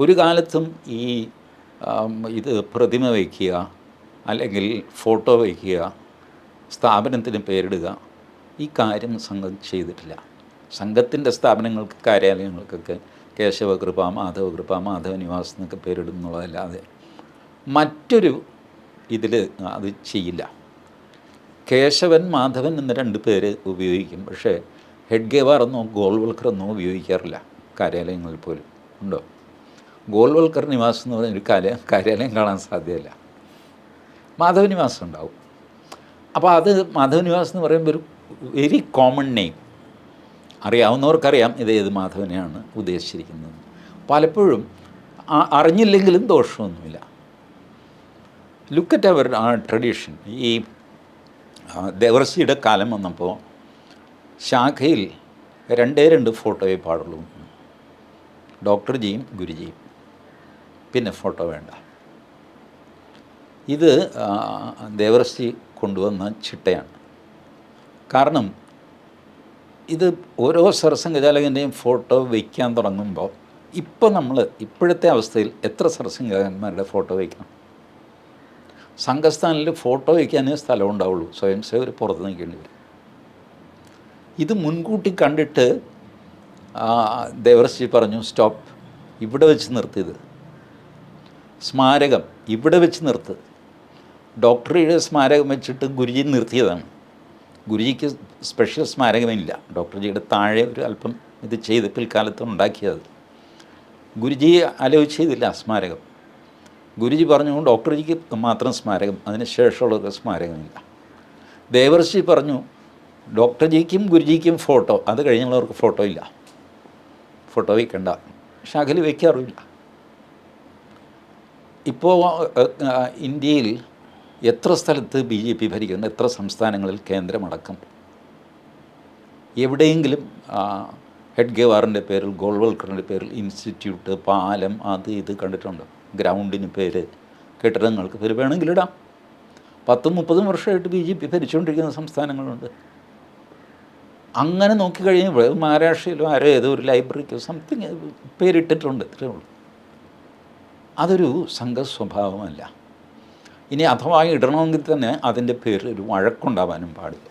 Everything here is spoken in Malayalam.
ഒരു കാലത്തും ഈ ഇത് പ്രതിമ വയ്ക്കുക അല്ലെങ്കിൽ ഫോട്ടോ വയ്ക്കുക സ്ഥാപനത്തിന് പേരിടുക ഈ കാര്യം സംഘം ചെയ്തിട്ടില്ല. സംഘത്തിന്റെ സ്ഥാപനങ്ങൾക്ക് കാര്യാലയങ്ങൾക്കൊക്കെ കേശവകൃപ മാധവകൃപ മാധവ നിവാസ് എന്നൊക്കെ പേരിടുന്നുള്ളതല്ലാതെ മറ്റൊരു ഇതിൽ അത് ചെയ്യില്ല. കേശവൻ മാധവൻ എന്ന രണ്ട് പേര് ഉപയോഗിക്കും. പക്ഷേ ഹെഡ്ഗേവാർ എന്നോ ഗോൾവൽക്കർ എന്നോ ഉപയോഗിക്കാറില്ല. കാര്യാലയങ്ങളിൽ പോലും. ഉണ്ടോ? ഗോൾവൽക്കർ നിവാസ് എന്ന് പറഞ്ഞൊരു കാര്യ കാര്യാലയം കാണാൻ സാധ്യമല്ല മാധവ നിവാസ് ഉണ്ടാവും. അപ്പോൾ അത് മാധവ നിവാസ് എന്ന് പറയുമ്പോൾ ഒരു വെരി കോമൺ നെയിം അറിയാവുന്നവർക്കറിയാം ഇത് ഏത് മാധവനെയാണ് ഉദ്ദേശിച്ചിരിക്കുന്നത്. പലപ്പോഴും അറിഞ്ഞില്ലെങ്കിലും ദോഷമൊന്നുമില്ല. ലുക്കറ്റ് അവർ ട്രഡീഷൻ ഈ ദേവർസിയുടെ കാലം വന്നപ്പോൾ ശാഖയിൽ രണ്ടേ രണ്ട് ഫോട്ടോയെ പാടുള്ളൂ. ഡോക്ടർ ജിയും ഗുരുജിയും. പിന്നെ ഫോട്ടോ വേണ്ട. ഇത് ദേവർഷി കൊണ്ടുവന്ന ചിട്ടയാണ്. കാരണം ഇത് ഓരോ സർസംഘചാലകന്റെയും ഫോട്ടോ വയ്ക്കാൻ തുടങ്ങുമ്പോൾ ഇപ്പോൾ നമ്മൾ ഇപ്പോഴത്തെ അവസ്ഥയിൽ എത്ര സർസംഘചാലകന്മാരുടെ ഫോട്ടോ വയ്ക്കണം സംഘസ്ഥാനിൽ ഫോട്ടോ വയ്ക്കാനേ സ്ഥലം ഉണ്ടാവുള്ളൂ. സ്വയം സേവർ പുറത്ത് നിൽക്കേണ്ടി വരും ഇത് മുൻകൂട്ടി കണ്ടിട്ട് ദേവർഷി പറഞ്ഞു സ്റ്റോപ്പ്. ഇവിടെ വെച്ച് നിർത്തിയത്. സ്മാരകം ഇവിടെ വെച്ച് നിർത്ത്. ഡോക്ടറുടെ സ്മാരകം വെച്ചിട്ട് ഗുരുജി നിർത്തിയതാണ്. ഗുരുജിക്ക് സ്പെഷ്യൽ സ്മാരകമില്ല. ഡോക്ടർജിയുടെ താഴെ ഒരു അല്പം ഇത് ചെയ്ത് പിൽക്കാലത്ത് ഉണ്ടാക്കിയത്. ഗുരുജി ആലോചിച്ച് ചെയ്തില്ല സ്മാരകം. ഗുരുജി പറഞ്ഞു ഡോക്ടർജിക്ക് മാത്രം സ്മാരകം അതിന് ശേഷമുള്ളവർക്ക് സ്മാരകമില്ല. ദേവർഷി പറഞ്ഞു ഡോക്ടർജിക്കും ഗുരുജിക്കും ഫോട്ടോ അത് കഴിഞ്ഞുള്ളവർക്ക് ഫോട്ടോ ഇല്ല. ഫോട്ടോ വയ്ക്കണ്ട ശകൽ വയ്ക്കാറുമില്ല ഇപ്പോൾ ഇന്ത്യയിൽ എത്ര സ്ഥലത്ത് ബി ജെ പി ഭരിക്കുന്നു എത്ര സംസ്ഥാനങ്ങളിൽ കേന്ദ്രമടക്കം? എവിടെയെങ്കിലും ഹെഡ് ഗവാറിന്റെ പേരിൽ ഗോൾവൽക്കറിന്റെ പേരിൽ ഇൻസ്റ്റിറ്റ്യൂട്ട് പാലം അത് ഇത് കണ്ടിട്ടുണ്ടോ? ഗ്രൗണ്ടിന് പേര് കെട്ടിടങ്ങൾക്ക് പേര് വേണമെങ്കിൽ ഇടാം. പത്തും മുപ്പതും വർഷമായിട്ട് ബി ജെ പി ഭരിച്ചുകൊണ്ടിരിക്കുന്ന സംസ്ഥാനങ്ങളുണ്ട്. അങ്ങനെ നോക്കിക്കഴിഞ്ഞാൽ മഹാരാഷ്ട്രയിലോ ആരോ ഏതോ ഒരു ലൈബ്രറിക്കോ സംതിങ് പേരിട്ടിട്ടുണ്ട് ഇത്രയേ ഉള്ളൂ. അതൊരു സംഘ സ്വഭാവമല്ല ഇനി അഥവാ ഇടണമെങ്കിൽ തന്നെ അതിന്റെ പേരിൽ ഒരു വഴക്കുണ്ടാവാനും പാടില്ല.